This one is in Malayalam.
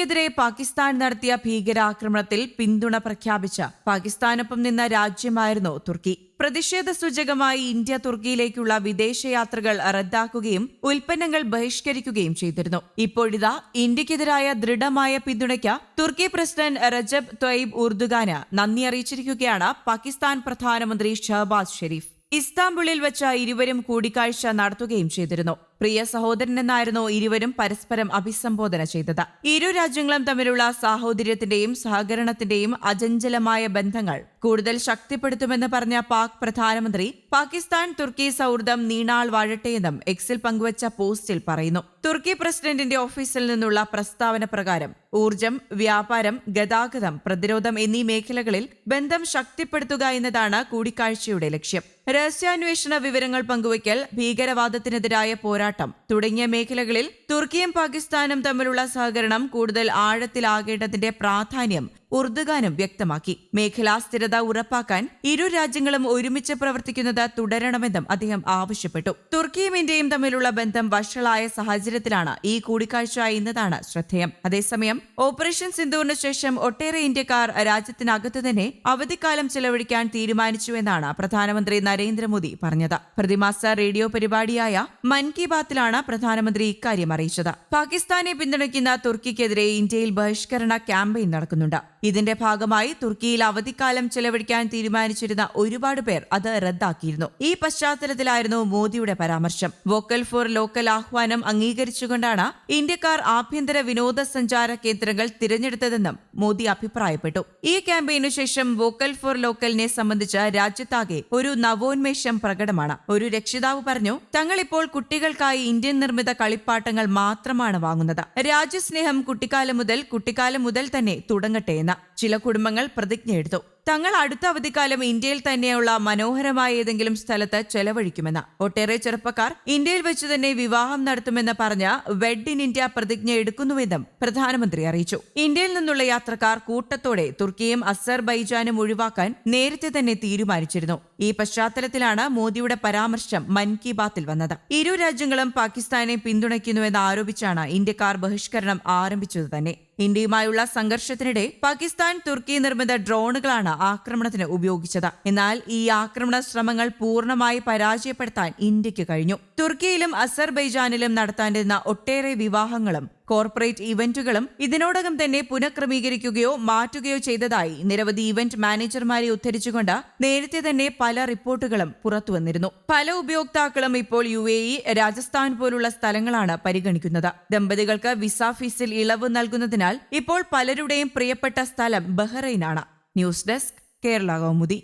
തുർക്കിക്കെതിരെ പാകിസ്ഥാൻ നടത്തിയ ഭീകരാക്രമണത്തിൽ പിന്തുണ പ്രഖ്യാപിച്ച പാകിസ്ഥാനൊപ്പം നിന്ന രാജ്യമായിരുന്നു തുർക്കി. പ്രതിഷേധ സൂചകമായി ഇന്ത്യ തുർക്കിയിലേക്കുള്ള വിദേശയാത്രകൾ റദ്ദാക്കുകയും ഉൽപ്പന്നങ്ങൾ ബഹിഷ്കരിക്കുകയും ചെയ്തിരുന്നു. ഇപ്പോഴിതാ ഇന്ത്യക്കെതിരായ ദൃഢമായ പിന്തുണയ്ക്ക് തുർക്കി പ്രസിഡന്റ് റജബ് ത്വയ്ബ് ഉർദുഗാന് നന്ദി അറിയിച്ചിരിക്കുകയാണ് പാകിസ്ഥാൻ പ്രധാനമന്ത്രി ഷഹബാസ് ഷെരീഫ്. ഇസ്താംബുളിൽ വെച്ച് ഇരുവരും കൂടിക്കാഴ്ച നടത്തുകയും ചെയ്തിരുന്നു. പ്രിയ സഹോദരൻ എന്നായിരുന്നു ഇരുവരും പരസ്പരം അഭിസംബോധന ചെയ്തത്. ഇരു രാജ്യങ്ങളും തമ്മിലുള്ള സാഹോദര്യത്തിന്റെയും സഹകരണത്തിന്റെയും അചഞ്ചലമായ ബന്ധങ്ങൾ കൂടുതൽ ശക്തിപ്പെടുത്തുമെന്ന് പറഞ്ഞ പാക് പ്രധാനമന്ത്രി പാകിസ്ഥാൻ തുർക്കി സൗഹൃദം നീണാൾ വാഴട്ടെയെന്നും എക്സിൽ പങ്കുവച്ച പോസ്റ്റിൽ പറയുന്നു. തുർക്കി പ്രസിഡന്റിന്റെ ഓഫീസിൽ നിന്നുള്ള പ്രസ്താവന പ്രകാരം ഊർജം വ്യാപാരം ഗതാഗതം പ്രതിരോധം എന്നീ മേഖലകളിൽ ബന്ധം ശക്തിപ്പെടുത്തുക എന്നതാണ് കൂടിക്കാഴ്ചയുടെ ലക്ഷ്യം. രഹസ്യാന്വേഷണ വിവരങ്ങൾ പങ്കുവയ്ക്കൽ ഭീകരവാദത്തിനെതിരായ പോരാട്ടം തുടങ്ങിയ മേഖലകളിൽ തുർക്കിയും പാകിസ്ഥാനും തമ്മിലുള്ള സഹകരണം കൂടുതൽ ആഴത്തിലാകേണ്ടതിന്റെ പ്രാധാന്യം ഉർദുഗാനും വ്യക്തമാക്കി. മേഖലാ സ്ഥിരത ഉറപ്പാക്കാൻ ഇരു രാജ്യങ്ങളും ഒരുമിച്ച് പ്രവർത്തിക്കുന്നത് തുടരണമെന്നും അദ്ദേഹം ആവശ്യപ്പെട്ടു. തുർക്കിയും ഇന്ത്യയും തമ്മിലുള്ള ബന്ധം വഷളായ സാഹചര്യത്തിലാണ് ഈ കൂടിക്കാഴ്ച എന്നതാണ് ശ്രദ്ധേയം. അതേസമയം ഓപ്പറേഷൻ സിന്ധുവിന് ശേഷം ഒട്ടേറെ ഇന്ത്യക്കാർ രാജ്യത്തിനകത്ത് തന്നെ അവധിക്കാലം ചെലവഴിക്കാൻ തീരുമാനിച്ചുവെന്നാണ് പ്രധാനമന്ത്രി നരേന്ദ്രമോദി പറഞ്ഞത്. പ്രതിമാസ റേഡിയോ പരിപാടിയായ മൻ കി ബാത്തിലാണ് പ്രധാനമന്ത്രി ഇക്കാര്യം അറിയിച്ചത്. പാകിസ്ഥാനെ പിന്തുണയ്ക്കുന്ന തുർക്കിക്കെതിരെ ഇന്ത്യയിൽ ബഹിഷ്കരണ ക്യാമ്പയിൻ നടക്കുന്നുണ്ട്. ഇതിന്റെ ഭാഗമായി തുർക്കിയിൽ അവധിക്കാലം ചെലവഴിക്കാൻ തീരുമാനിച്ചിരുന്ന ഒരുപാട് പേർ അത് റദ്ദാക്കിയിരുന്നു. ഈ പശ്ചാത്തലത്തിലായിരുന്നു മോദിയുടെ പരാമർശം. വോക്കൽ ഫോർ ലോക്കൽ ആഹ്വാനം അംഗീകരിച്ചുകൊണ്ടാണ് ഇന്ത്യക്കാർ ആഭ്യന്തര വിനോദസഞ്ചാര കേന്ദ്രങ്ങൾ തിരഞ്ഞെടുത്തതെന്നും മോദി അഭിപ്രായപ്പെട്ടു. ഈ ക്യാമ്പയിനു ശേഷം വോക്കൽ ഫോർ ലോക്കലിനെ സംബന്ധിച്ച് രാജ്യത്താകെ ഒരു നവോന്മേഷം പ്രകടമാണ്. ഒരു രക്ഷിതാവ് പറഞ്ഞു തങ്ങളിപ്പോൾ കുട്ടികൾക്കായി ഇന്ത്യൻ നിർമ്മിത കളിപ്പാട്ടങ്ങൾ മാത്രമാണ് വാങ്ങുന്നത്. രാജ്യസ്നേഹം കുട്ടിക്കാലം മുതൽ കുട്ടിക്കാലം മുതൽ തന്നെ തുടങ്ങട്ടെ എന്ന് ചില കുടുംബങ്ങൾ പ്രതിജ്ഞയെടുത്തു തങ്ങൾ അടുത്ത അവധിക്കാലം ഇന്ത്യയിൽ തന്നെയുള്ള മനോഹരമായ ഏതെങ്കിലും സ്ഥലത്ത് ചെലവഴിക്കുമെന്ന്. ഒട്ടേറെ ചെറുപ്പക്കാർ ഇന്ത്യയിൽ വെച്ച് തന്നെ വിവാഹം നടത്തുമെന്ന് പറഞ്ഞ വെഡ് ഇൻ ഇന്ത്യ പ്രതിജ്ഞ എടുക്കുന്നുവെന്നും പ്രധാനമന്ത്രി അറിയിച്ചു. ഇന്ത്യയിൽ നിന്നുള്ള യാത്രക്കാർ കൂട്ടത്തോടെ തുർക്കിയും അസർബൈജാനും ഒഴിവാക്കാൻ നേരത്തെ തന്നെ തീരുമാനിച്ചിരുന്നു. ഈ പശ്ചാത്തലത്തിലാണ് മോദിയുടെ പരാമർശം മൻ കി ബാത്തിൽ വന്നത്. ഇരു രാജ്യങ്ങളും പാകിസ്ഥാനെ പിന്തുണയ്ക്കുന്നുവെന്ന് ആരോപിച്ചാണ് ഇന്ത്യക്കാർ ബഹിഷ്കരണം ആരംഭിച്ചത് തന്നെ. ഇന്ത്യയുമായുള്ള സംഘർഷത്തിനിടെ പാകിസ്ഥാൻ തുർക്കി നിർമ്മിത ഡ്രോണുകളാണ് ആക്രമണത്തിന് ഉപയോഗിച്ചത്. എന്നാൽ ഈ ആക്രമണ ശ്രമങ്ങൾ പൂർണമായി പരാജയപ്പെടുത്താൻ ഇന്ത്യയ്ക്ക് കഴിഞ്ഞു. തുർക്കിയിലും അസർബൈജാനിലും നടത്താനിരുന്ന ഒട്ടേറെ വിവാഹങ്ങളും കോർപ്പറേറ്റ് ഇവന്റുകളും ഇതിനോടകം തന്നെ പുനഃക്രമീകരിക്കുകയോ മാറ്റുകയോ ചെയ്തതായി നിരവധി ഇവന്റ് മാനേജർമാരെ ഉദ്ധരിച്ചുകൊണ്ട് നേരത്തെ തന്നെ പല റിപ്പോർട്ടുകളും പുറത്തുവന്നിരുന്നു. പല ഉപയോക്താക്കളും ഇപ്പോൾ യു എ ഇ രാജസ്ഥാൻ പോലുള്ള സ്ഥലങ്ങളാണ് പരിഗണിക്കുന്നത്. ദമ്പതികൾക്ക് വിസ ഫീസിൽ ഇളവ് നൽകുന്നതിനാൽ ഇപ്പോൾ പലരുടെയും പ്രിയപ്പെട്ട സ്ഥലം ബഹ്റൈനാണ്. News desk Kerala Kaumudi.